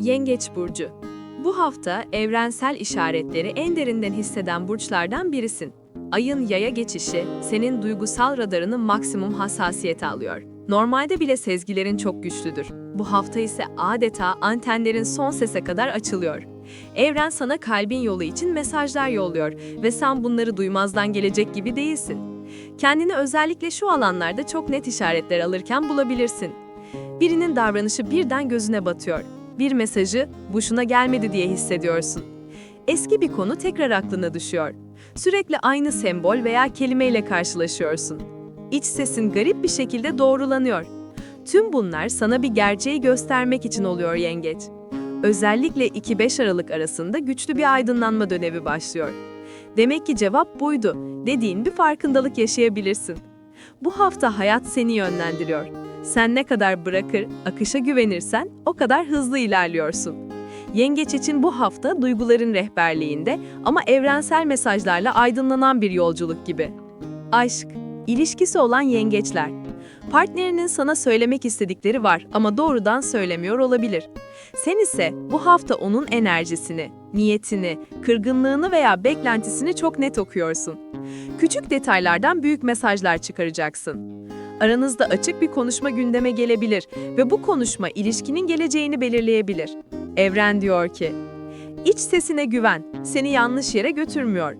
Yengeç burcu. Bu hafta evrensel işaretleri en derinden hisseden burçlardan birisin. Ayın yaya geçişi senin duygusal radarını maksimum hassasiyete alıyor. Normalde bile sezgilerin çok güçlüdür. Bu hafta ise adeta antenlerin son sese kadar açılıyor. Evren sana kalbin yolu için mesajlar yolluyor ve sen bunları duymazdan gelecek gibi değilsin. Kendini özellikle şu alanlarda çok net işaretler alırken bulabilirsin. Birinin davranışı birden gözüne batıyor. Bir mesajı boşuna gelmedi diye hissediyorsun. Eski bir konu tekrar aklına düşüyor. Sürekli aynı sembol veya kelimeyle karşılaşıyorsun. İç sesin garip bir şekilde doğrulanıyor. Tüm bunlar sana bir gerçeği göstermek için oluyor yengeç. Özellikle 2-5 Aralık arasında güçlü bir aydınlanma dönemi başlıyor. Demek ki cevap buydu dediğin bir farkındalık yaşayabilirsin. Bu hafta hayat seni yönlendiriyor. Sen ne kadar bırakır, akışa güvenirsen o kadar hızlı ilerliyorsun. Yengeç için bu hafta duyguların rehberliğinde ama evrensel mesajlarla aydınlanan bir yolculuk gibi. Aşk, ilişkisi olan yengeçler. Partnerinin sana söylemek istedikleri var ama doğrudan söylemiyor olabilir. Sen ise bu hafta onun enerjisini, niyetini, kırgınlığını veya beklentisini çok net okuyorsun. Küçük detaylardan büyük mesajlar çıkaracaksın. Aranızda açık bir konuşma gündeme gelebilir ve bu konuşma ilişkinin geleceğini belirleyebilir. Evren diyor ki, iç sesine güven, seni yanlış yere götürmüyor.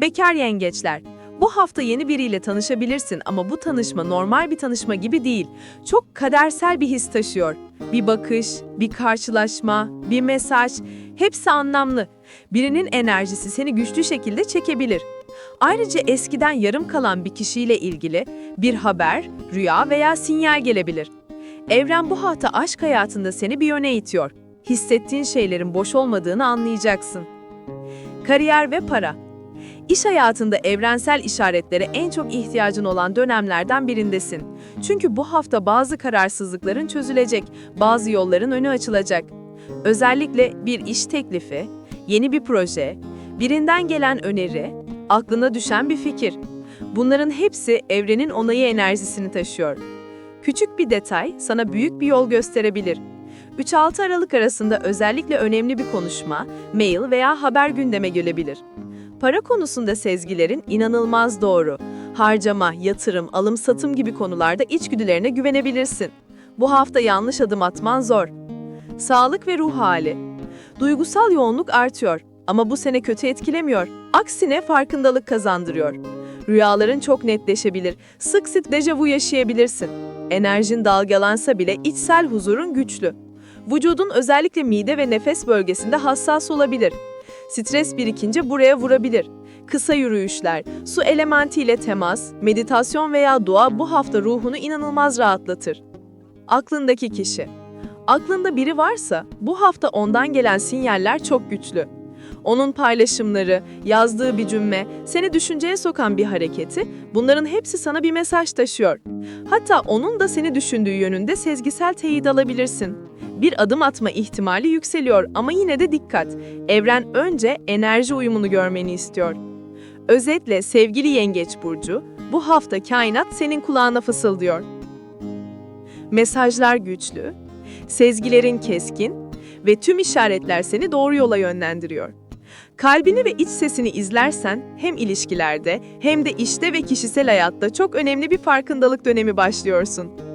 Bekar yengeçler, bu hafta yeni biriyle tanışabilirsin ama bu tanışma normal bir tanışma gibi değil. Çok kadersel bir his taşıyor. Bir bakış, bir karşılaşma, bir mesaj, hepsi anlamlı. Birinin enerjisi seni güçlü şekilde çekebilir. Ayrıca eskiden yarım kalan bir kişiyle ilgili bir haber, rüya veya sinyal gelebilir. Evren bu hafta aşk hayatında seni bir yöne itiyor. Hissettiğin şeylerin boş olmadığını anlayacaksın. Kariyer ve para. İş hayatında evrensel işaretlere en çok ihtiyacın olan dönemlerden birindesin. Çünkü bu hafta bazı kararsızlıkların çözülecek, bazı yolların önü açılacak. Özellikle bir iş teklifi, yeni bir proje, birinden gelen öneri, aklına düşen bir fikir. Bunların hepsi evrenin onayı enerjisini taşıyor. Küçük bir detay sana büyük bir yol gösterebilir. 3-6 Aralık arasında özellikle önemli bir konuşma, mail veya haber gündeme gelebilir. Para konusunda sezgilerin inanılmaz doğru. Harcama, yatırım, alım-satım gibi konularda içgüdülerine güvenebilirsin. Bu hafta yanlış adım atman zor. Sağlık ve ruh hali. Duygusal yoğunluk artıyor ama bu sene kötü etkilemiyor. Aksine farkındalık kazandırıyor. Rüyaların çok netleşebilir. Sık sık dejavu yaşayabilirsin. Enerjin dalgalansa bile içsel huzurun güçlü. Vücudun özellikle mide ve nefes bölgesinde hassas olabilir. Stres birikince buraya vurabilir. Kısa yürüyüşler, su elementiyle temas, meditasyon veya dua bu hafta ruhunu inanılmaz rahatlatır. Aklındaki kişi. Aklında biri varsa bu hafta ondan gelen sinyaller çok güçlü. Onun paylaşımları, yazdığı bir cümle, seni düşünceye sokan bir hareketi, bunların hepsi sana bir mesaj taşıyor. Hatta onun da seni düşündüğü yönünde sezgisel teyit alabilirsin. Bir adım atma ihtimali yükseliyor ama yine de dikkat. Evren önce enerji uyumunu görmeni istiyor. Özetle sevgili Yengeç Burcu, bu hafta kainat senin kulağına fısıldıyor. Mesajlar güçlü, sezgilerin keskin ve tüm işaretler seni doğru yola yönlendiriyor. Kalbini ve iç sesini izlersen hem ilişkilerde hem de işte ve kişisel hayatta çok önemli bir farkındalık dönemi başlıyorsun.